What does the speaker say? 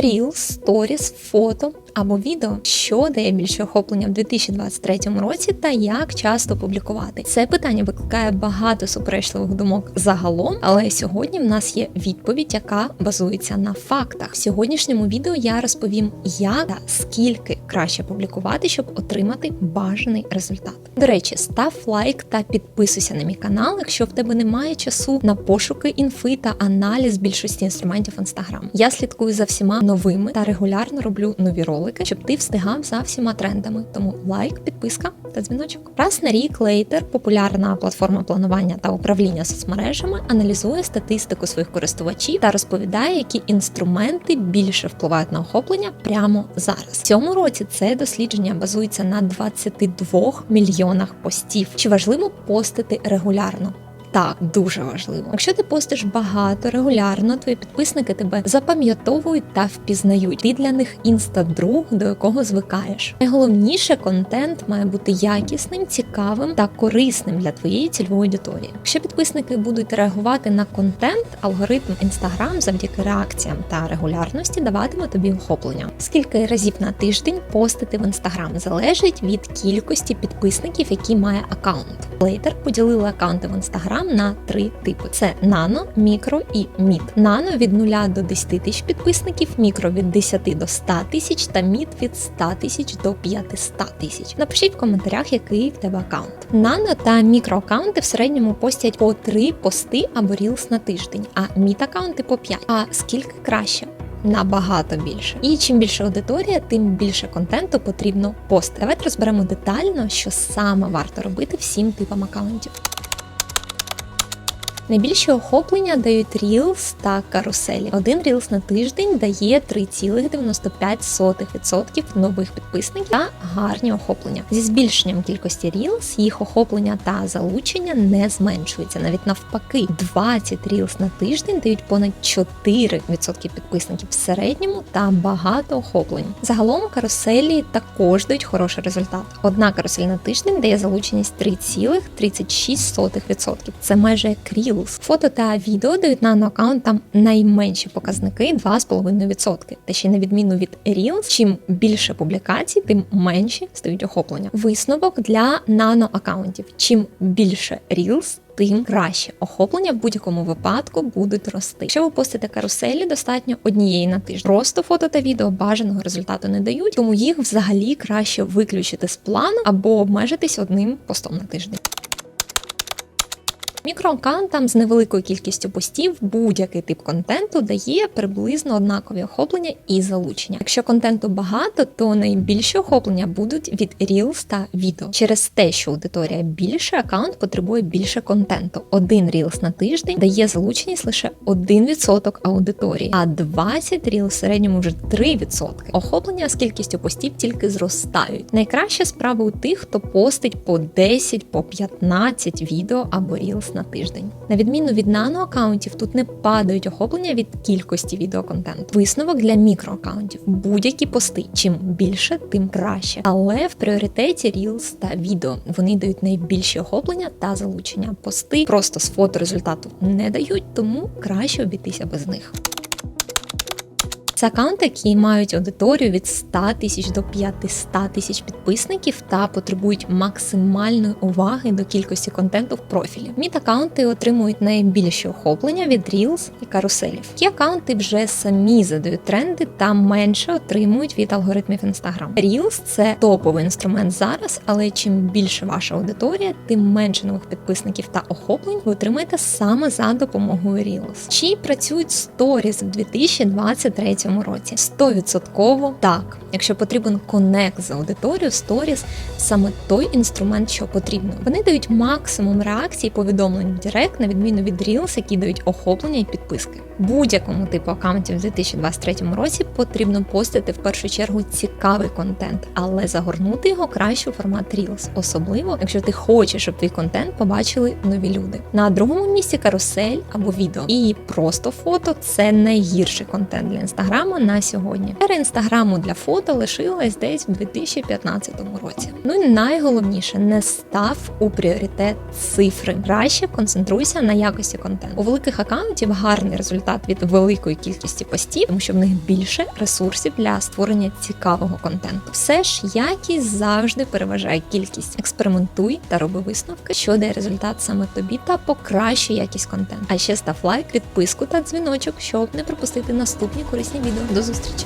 Reels, сторіс, фото або відео, що дає більше охоплення в 2023 році, та як часто публікувати. Це питання викликає багато суперечливих думок загалом, але сьогодні в нас є відповідь, яка базується на фактах. В сьогоднішньому відео я розповім, як та скільки краще публікувати, щоб отримати бажаний результат. До речі, став лайк та підписуйся на мій канал, якщо в тебе немає часу на пошуки інфи та аналіз більшості інструментів Instagram. Я слідкую за всіма новими та регулярно роблю нові ролики, щоб ти встигав за всіма трендами. Тому лайк, підписка та дзвіночок. Раз на рік Later, популярна платформа планування та управління соцмережами, аналізує статистику своїх користувачів та розповідає, які інструменти більше впливають на охоплення прямо зараз. В цьому році це дослідження базується на 22 мільйонах постів. Чи важливо постити регулярно? Так, дуже важливо. Якщо ти постиш багато регулярно, твої підписники тебе запам'ятовують та впізнають. Ти для них інстадруг, до якого звикаєш. Найголовніше контент має бути якісним, цікавим та корисним для твоєї цільової аудиторії. Якщо підписники будуть реагувати на контент, алгоритм Instagram завдяки реакціям та регулярності даватиме тобі охоплення. Скільки разів на тиждень постити в Instagram залежить від кількості підписників, які має аккаунт. Later поділили аккаунти в Instagram на три типи: це нано, мікро і мід. Нано від 0 до 10 тисяч підписників, мікро від 10 до 100 тисяч та мід від 100 тисяч до 500 тисяч. Напишіть в коментарях, який в тебе аккаунт. Нано та мікроаккаунти в середньому постять по 3 пости або рілс на тиждень, а мід аккаунти по 5. А скільки краще? Набагато більше. І чим більше аудиторія, тим більше контенту потрібно постити. Давайте розберемо детально, що саме варто робити всім типам аккаунтів. Найбільше охоплення дають Reels та каруселі. Один Reels на тиждень дає 3,95% нових підписників та гарні охоплення. Зі збільшенням кількості Reels їх охоплення та залучення не зменшується. Навіть навпаки, 20 Reels на тиждень дають понад 4% підписників в середньому та багато охоплень. Загалом каруселі також дають хороший результат. Одна карусель на тиждень дає залученість 3,36%. Це майже як Reels. Фото та відео дають наноаккаунтам найменші показники 2,5%. Та ще на відміну від Reels, чим більше публікацій, тим менші стають охоплення. Висновок для наноаккаунтів. Чим більше Reels, Тим краще охоплення в будь-якому випадку будуть рости. Якщо ви постите каруселі, достатньо однієї на тиждень. Просто фото та відео бажаного результату не дають, тому їх взагалі краще виключити з плану або обмежитись одним постом на тиждень. Мікроаккаунтам з невеликою кількістю постів будь-який тип контенту дає приблизно однакові охоплення і залучення. Якщо контенту багато, то найбільші охоплення будуть від Reels та відео. Через те, що аудиторія більше, аккаунт потребує більше контенту. Один Reels на тиждень дає залученість лише 1% аудиторії, а 20 Reels в середньому вже 3%. Охоплення з кількістю постів тільки зростають. Найкраща справа у тих, хто постить по 10, по 15 відео або Reels на тиждень. На відміну від наноаккаунтів, тут не падають охоплення від кількості відеоконтенту. Висновок для мікроаккаунтів. Будь-які пости. Чим більше, тим краще. Але в пріоритеті Reels та відео вони дають найбільші охоплення та залучення. Пости просто з фото результату не дають, тому краще обійтися без них. Це аккаунти, які мають аудиторію від 100 тисяч до 500 тисяч підписників та потребують максимальної уваги до кількості контенту в профілі. Мід аккаунти отримують найбільші охоплення від Reels і каруселів. Ті аккаунти вже самі задають тренди та менше отримують від алгоритмів Instagram. Reels – це топовий інструмент зараз, але чим більше ваша аудиторія, тим менше нових підписників та охоплень ви отримаєте саме за допомогою Reels. Чи працюють сторіс в 2023 році. 100% так. Якщо потрібен конект з аудиторією, сторіс саме той інструмент, що потрібно. Вони дають максимум реакцій, повідомлень в Директ, на відміну від Reels, які дають охоплення і підписки. Будь-якому типу аккаунтів в 2023 році потрібно постити в першу чергу цікавий контент, але загорнути його краще у формат Reels, особливо якщо ти хочеш, щоб твій контент побачили нові люди. На другому місці карусель або відео. І просто фото це найгірший контент для інстаграму інстаграму на сьогодні. Ера інстаграму для фото лишилась десь в 2015 році. Ну і найголовніше, не став у пріоритет цифри. Краще концентруйся на якості контенту. У великих акаунтів гарний результат від великої кількості постів, тому що в них більше ресурсів для створення цікавого контенту. Все ж якість завжди переважає кількість. Експериментуй та роби висновки, що дає результат саме тобі, та покращуй якість контенту. А ще став лайк, підписку та дзвіночок, щоб не пропустити наступні корисні відео. До зустрічі!